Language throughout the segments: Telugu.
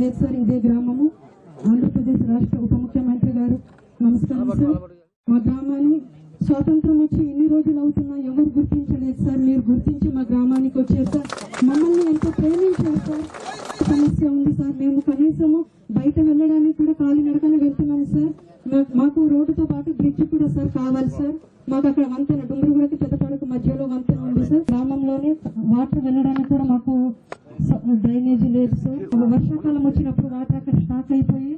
లేదు సార్ ఇదే గ్రామము. ఆంధ్రప్రదేశ్ రాష్ట్ర ఉప ముఖ్యమంత్రి గారు నమస్కారం సార్. మా గ్రామాన్ని స్వాతంత్రం వచ్చి ఎన్ని రోజులు అవుతున్నా ఎవరు గుర్తించలేదు సార్. మీరు గుర్తించి మా గ్రామానికి వచ్చారు సార్. మమ్మల్ని ఎంతో ప్రేమించారు సార్. సమస్య ఉంది సార్. మేము కనీసము బయట వెళ్ళడానికి కూడా కాలినడకన వెళ్తున్నాం సార్. మాకు రోడ్డుతో పాటు బ్రిడ్జ్ కూడా సార్ కావాలి సార్. మాకు అక్కడ వంతెన డుంగురుగుడకి పెద్దపడకు మధ్యలో వంతెన ఉంది సార్. గ్రామంలోనే వాటర్ వెళ్ళడానికి కూడా మాకు డ్రైనేజీ లేదు సార్. వర్షాకాలం వచ్చినప్పుడు వాటర్ అక్కడ స్టాక్ అయిపోయి.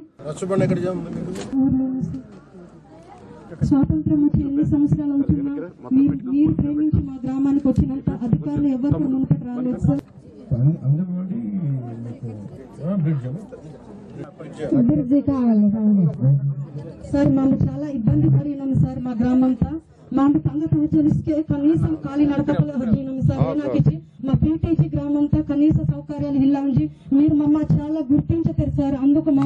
స్వాతంత్రం వచ్చి ఎన్ని సంవత్సరాలు అవుతున్నా మీరు మీరు ప్రేమించి మా గ్రామానికి వచ్చినంత అధికారులు ఎవరు మునుపటి రాలేదు సార్? అభివృద్ధి కావాలి సార్ మేము చాలా ఇబ్బంది పడినాం సార్ మా గ్రామంతా. మాకు సంఘ ప్రజలకే కనీసం ఖాళీ నడకలు సార్. ఏనాకిచ్చి మా పీటీసీ గ్రామంతా కనీస సౌకర్యాలు ఇలా ఉంది మీరు మమ్మ చాలా గుర్తించతారు సార్. అందుకు మా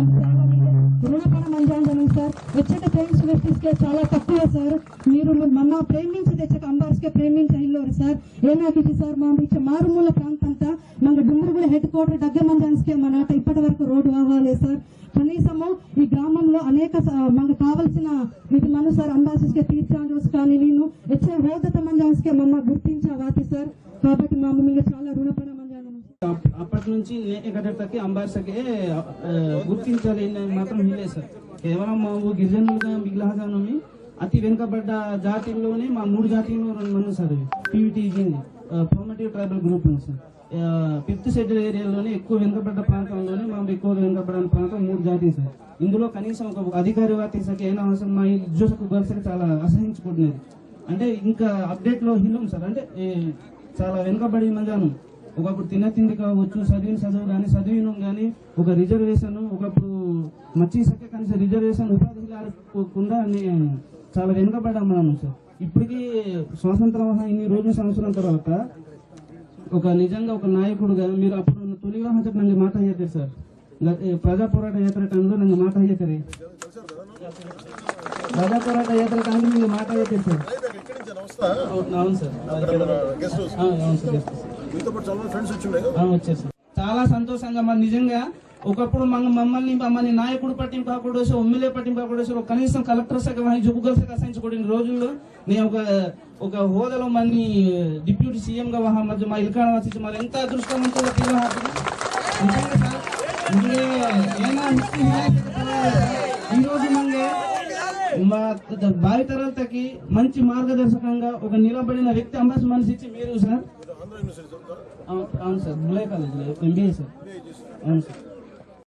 రుణపణం రుణపడ సార్. వచ్చేట ఫ్రెండ్స్ వ్యక్తిస్కే చాలా తక్కువ సార్. మీరు మమ్మ ప్రేమించి తెచ్చక అంబార్స్కే ప్రేమించి ఇల్లోరు సార్. ఏనాకిచ్చి సార్? మా ఇచ్చే మారుమూల ప్రాంతంతా మన డుంగురుగుల హెడ్ క్వార్టర్ దగ్గర మంది అనిస్తే మన ఇప్పటి వరకు రోడ్డు అవ్వాలి సార్. కనీసము ఈ గ్రామంలో అనేక స- మనకు కావలసిన ఇది మన సార్ అంబాసిస్కే తీర్చాండ్రస్ కానీ నేను వచ్చే హోదత అనిస్తే మమ్మ గుర్తించవాతి సార్. కాబట్టి మా మీద చాలా రుణపడ అప్పటి నుంచి ఏకటకి అంబార్సకే గుర్తించాలి మాత్రం వీలే సార్. కేవలం మా గిరిజనులుగా మిగిలిన అతి వెనుకబడ్డ జాతిల్లోనే మా మూడు జాతీయంలో రెండు sir PVTG primitive tribal group ఉంది సార్. ఫిఫ్త్ షెడ్యూల్ ఏరియాలోనే ఎక్కువ వెనుకబడ్డ ప్రాంతంలోనే మా ఎక్కువ వెనుకబడిన ప్రాంతం మూడు జాతీయ సార్. ఇందులో కనీసం ఒక అధికారి వాతీసకి అయినా అవసరం మా ఉద్యోగకు గర్ల్స్కి చాలా అసహించుకుంటున్నది. అంటే ఇంకా అప్డేట్లో హిల్లం సార్ అంటే చాలా వెనుకబడి మందాను. ఒకప్పుడు తిన్న తిండి కావచ్చు చదివిన చదువు కానీ చదివిన కానీ ఒక రిజర్వేషన్ ఒకప్పుడు మచ్చీసకే కనీసం రిజర్వేషన్ ఉపాధి లేకుండా చాలా వెనుకబడ్డాం మనం సార్. ఇప్పటికీ స్వాతంత్రం ఇన్ని రోజుల సంవత్సరం తర్వాత ఒక నిజంగా ఒక నాయకుడుగా మీరు అప్పుడు తొలి వివాహం చూసి నన్ను మాట ಮಾತಾಡ್ತಾರೆ సార్. ప్రజా పోరాట యాత్ర టైంలో మాట మాట్లాడతారు ప్రజా పోరాట యాత్ర టైంలో మీరు మాట్లాడతారు సార్. అవును సార్. అవును సార్. సార్. చాలా సంతోషంగా మరి నిజంగా ఒకప్పుడు మన మమ్మల్ని మమ్మల్ని నాయకుడు పట్టింపు కాకుండా ఎమ్మెల్యే పట్టింపు కాకుండా కనీసం కలెక్టర్ శాఖ వహించి ఉపకుల శాఖ అసహించకూడిన రోజుల్లో నేను ఒక ఒక హోదాలో మన్ని డిప్యూటీ సీఎం గా వహా మధ్య మా ఇల్కాడ వచ్చి మరి ఎంత అదృష్టవంతులు నిజంగా సార్ ఇంకే ఏనా హిస్టరీ ఈ రోజు మంగే మా భావి తరాలకి మంచి మార్గదర్శకంగా ఒక నిలబడిన వ్యక్తి అంబాసి మనిషి ఇచ్చి మీరు సార్? అవును సార్ కాలేజ్ ఎంబీఏ సార్. అవును సార్.